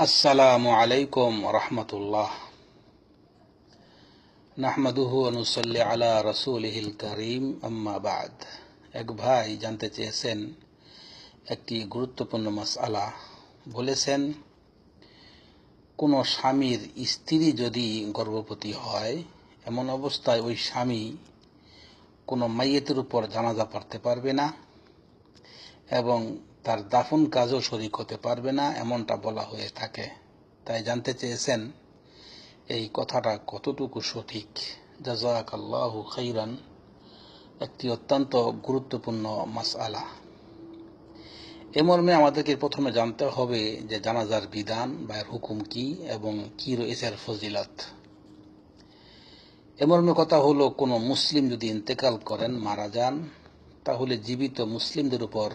আসসালামু আলাইকুম রহমতুল্লাহ। নাহমাদুহু অনুসল্লি আলা রসুলহিল করিম, আম্মা বাদ। এক ভাই জানতে চেয়েছেন একটি গুরুত্বপূর্ণ মাসআলা। বলেছেন, কোনো স্বামীর স্ত্রী যদি গর্ভবতী হয়, এমন অবস্থায় ওই স্বামী কোনো মাইয়েতের উপর জানাজা পড়তে পারবে না এবং তার দাফন কাজও শরিক হতে পারবে না, এমনটা বলা হয়ে থাকে। তাই জানতে চেয়েছেন, এই কথাটা কতটুকু সঠিক? জাজাক আল্লাহ খৈরান একটি অত্যন্ত গুরুত্বপূর্ণ মাসআলা। এ মর্মে আমাদেরকে প্রথমে জানতে হবে যে জানাজার বিধান বা এর হুকুম কি এবং কি রয়েছে এর ফজিলত। এ মর্মে কথা হলো, কোনো মুসলিম যদি ইন্তেকাল করেন, মারা যান, তাহলে জীবিত মুসলিমদের উপর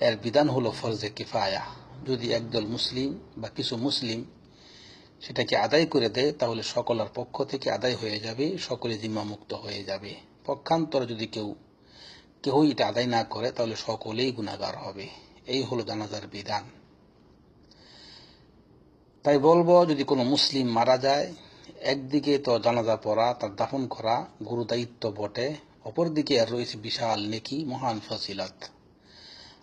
এর বিধান হলো ফরজে কিফায়া। যদি একদল মুসলিম বা কিছু মুসলিম সেটাকে আদায় করে দেয়, তাহলে সকলের পক্ষ থেকে আদায় হয়ে যাবে, সকলে জিম্মা মুক্ত হয়ে যাবে। পক্ষান্তর যদি কেউ, কেউই এটা আদায় না করে, তাহলে সকলেই গুণাগার হবে। এই হলো জানাজার বিধান। তাই বলব, যদি কোনো মুসলিম মারা যায়, একদিকে তো জানাজা পড়া, তার দাফন করা গুরু দায়িত্ব বটে, অপরদিকে আর রয়েছে বিশাল নেকি, মহান ফসিলত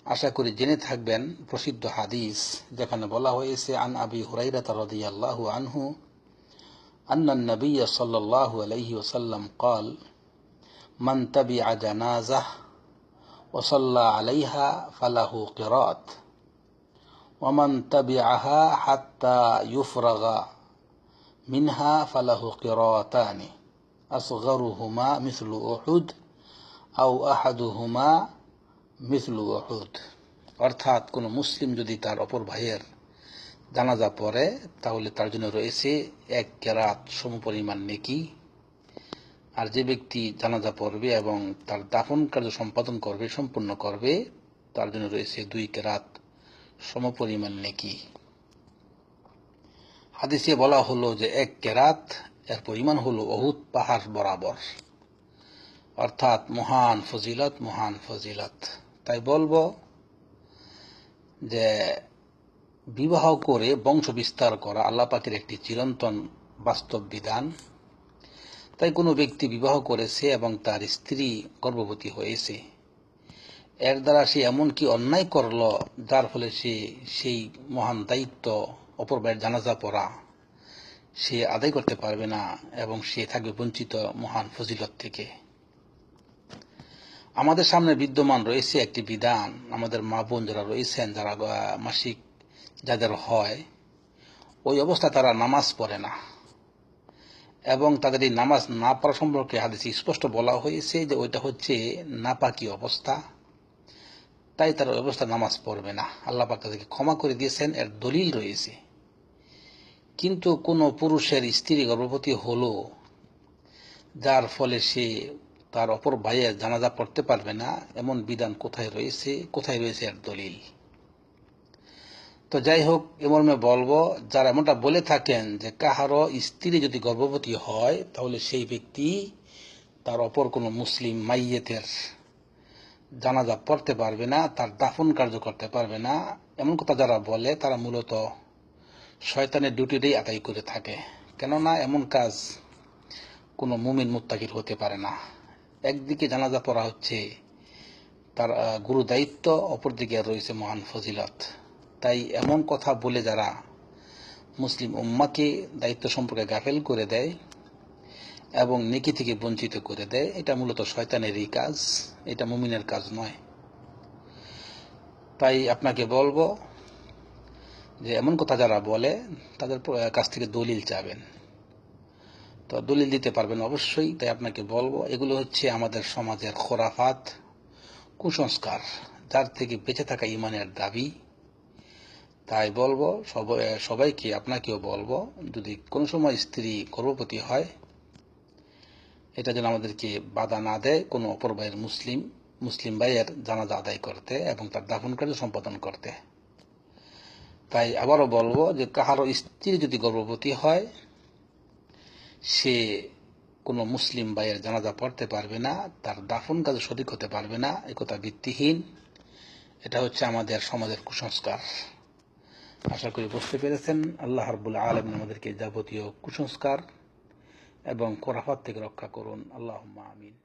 আশা করি জেনে থাকবেন প্রসিদ্ধ হাদিস যেখানে বলা হয়েছে আন আবি হুরাইরাত রাদিয়াল্লাহু আনহু أن النبي صلى الله عليه وسلم قال من تبع جنازة وصلى عليها فله قراط ومن تبعها حتى يفرغ منها فله قراطان أصغرهما مثل أحد أو أحدهما মিসলু অহুদ অর্থাৎ কোনো মুসলিম যদি তার অপর ভাইয়ের জানাজা পড়ে, তাহলে তার জন্য রয়েছে এক কেরাত সমপরিমাণ নেকি। আর যে ব্যক্তি জানাজা পড়বে এবং তার দাফন কার্য সম্পাদন করবে, সম্পূর্ণ করবে, তার জন্য রয়েছে দুই কেরাত সমপরিমাণ নেকি। হাদিসে বলা হলো যে এক কেরাত, এর পরিমাণ হলো অহুত পাহাড় বরাবর। অর্থাৎ মহান ফজিলত মহান ফজিলত। তাই বলব যে বিবাহ করে বংশ বিস্তার করা আল্লাহ পাকের একটি চিরন্তন বাস্তব বিধান। তাই কোনো ব্যক্তি বিবাহ করেছে এবং তার স্ত্রী গর্ভবতী হয়েছে, এর দ্বারা সে এমন কি অন্যায় করল, যার ফলে সে সেই মহান দায়িত্ব অপর ভাইয়ের জানাজা পড়া সে আদায় করতে পারবে না এবং সে থাকবে বঞ্চিত মহান ফজিলত থেকে। আমাদের সামনে বিদ্যমান রয়েছে একটি বিধান। আমাদের মা বোন যারা রয়েছেন, যারা মাসিক যাদের হয়, ওই অবস্থা তারা নামাজ পড়ে না। এবং তাদের এই নামাজ না পড়া সম্পর্কে হাদিসে স্পষ্ট বলা হয়েছে যে ওইটা হচ্ছে নাপাকি অবস্থা। তাই তার অবস্থা নামাজ পড়বে না। আল্লাহ পাক তাদেরকে ক্ষমা করে দিয়েছেন, এর দলিল রয়েছে। কিন্তু কোনো পুরুষের স্ত্রী গর্ভবতী হলো, যার ফলে সে তার অপর ভাইয়ের জানাজা পড়তে পারবে না, এমন বিধান কোথায় রয়েছে কোথায় রয়েছে এর দলিল? তো যাই হোক এমর্মে বলব, যারা এমনটা বলে থাকেন যে কাহারও স্ত্রী যদি গর্ভবতী হয়, তাহলে সেই ব্যক্তি তার অপর কোনো মুসলিম মাইয়েতের জানাজা পড়তে পারবে না, তার দাফন কার্য করতে পারবে না। এমন কথা যারা বলে, তারা মূলত শয়তানের ডিউটিটাই আদায় করে থাকে। কেননা এমন কাজ কোনো মুমিন মুত্তাকির হতে পারে না। একদিকে জানাজা পড়া হচ্ছে, তার গুরু দায়িত্ব, অপরদিকে রয়েছে মহান ফজিলত। তাই এমন কথা বলে যারা মুসলিম উম্মাকে দায়িত্ব সম্পর্কে গাফেল করে দেয় এবং নেকি থেকে বঞ্চিত করে দেয়, এটা মূলত শয়তানেরই কাজ, এটা মুমিনের কাজ নয়। তাই আপনাকে বলব যে, এমন কথা যারা বলে, তাদের কাছ থেকে দলিল চাবেন। তো দলিল দিতে পারবেন অবশ্যই, তাই আপনাকে বলব, এগুলো হচ্ছে আমাদের সমাজের খোরাফাত, কুসংস্কার, যার থেকে বেঁচে থাকা ইমানের দাবি। তাই বলব সবাইকে আপনাকেও বলব, যদি কোনো সময় স্ত্রী গর্ভবতী হয়, এটা যেন আমাদেরকে বাধা না দেয়, কোনো অপর ভাইয়ের মুসলিম মুসলিম ভাইয়ের জানাজা আদায় করতে এবং তার দাফন কার্য সম্পাদন করতে। তাই আবারও বলব যে কাহারও স্ত্রী যদি গর্ভবতী হয় সে কোনো মুসলিম ভাইয়ের জানাজা পড়তে পারবে না, তার দাফন কাজে সঠিক হতে পারবে না একথা ভিত্তিহীন। এটা হচ্ছে আমাদের সমাজের কুসংস্কার। আশা করি বুঝতে পেরেছেন, আল্লাহ হাবুল আলম আমাদেরকে যাবতীয় কুসংস্কার এবং কোরাফাত থেকে রক্ষা করুন। আল্লাহ আমিন।